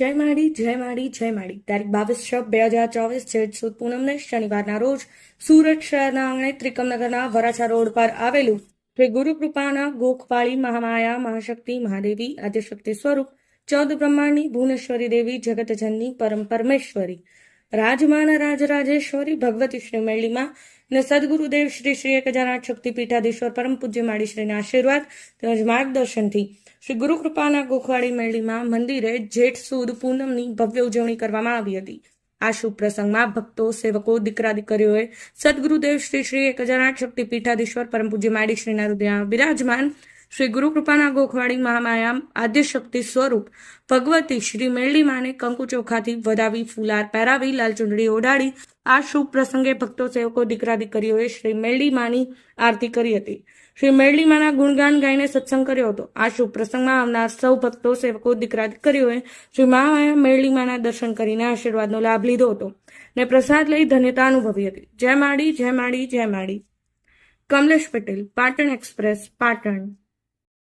જય માડી જય માડી જય માડી તારીખ બાવીસ છ, બે હજાર ચોવીસ જેઠ સુદ પૂનમને શનિવારના રોજ સુરત શહેરના આંગણે ત્રિકમનગરના વરાછા રોડ પર આવેલું શ્રી ગુરુકૃપાના ગોખવાળી મહામાયા, મહાશક્તિ, મહાદેવી, આદ્યશક્તિ સ્વરૂપ ચૌદ બ્રહ્માંડની ભુવનેશ્વરી દેવી જગતજનની પરમ પરમેશ્વરી. રાજમાના રાજરાજેશ્વરી ભગવતી શ્રી મેળીમાં ને સદગુરુદેવ શ્રી શ્રી એક હજાર આઠ શક્તિપીઠાધીશ્વર પરમ પૂજ્ય માળી આશીર્વાદ તેમજ માર્ગદર્શનથી શ્રી ગુરુ કૃપાના ગોખવાડી મેળીમાં મંદિરે જેઠ સુદ પૂનમની ભવ્ય ઉજવણી કરવામાં આવી હતી. આ શુભ પ્રસંગમાં ભક્તો, સેવકો દીકરા દીકરીઓએ સદગુરુદેવ શ્રી શ્રી એક હજાર આઠ શક્તિપીઠાધીશ્વર પરમ પૂજ્ય માળી શ્રીના બિરાજમાન શ્રી ગુરુ કૃપાના ગોખવાડી મહામાયામ આદ્યશક્તિ સ્વરૂપ ભગવતી શ્રી મેરડી માને કંકુ ચોખાથી વધાવી, ફુલાર પહેરાવી, લાલ ચૂંદડી ઓઢાડી. આ શુભ પ્રસંગે ભક્તો, સેવકો, દીકરા, દીકરીઓએ શ્રી મેરડી માની આરતી કરી હતી. શ્રી મેરડી માના ગુણગાન ગાઈને સત્સંગ કર્યો હતો. આ શુભ પ્રસંગમાં આવનાર સૌ ભક્તો, સેવકો, દીકરા, દીકરીઓએ શ્રી મહામાયા મેરડી માના દર્શન કરીને આશીર્વાદનો લાભ લીધો હતો ને પ્રસાદ લઈ ધન્યતા અનુભવી હતી. જય માડી જય માડી જય માડી. કમલેશ પટેલ, પાટણ એક્સપ્રેસ, પાટણ.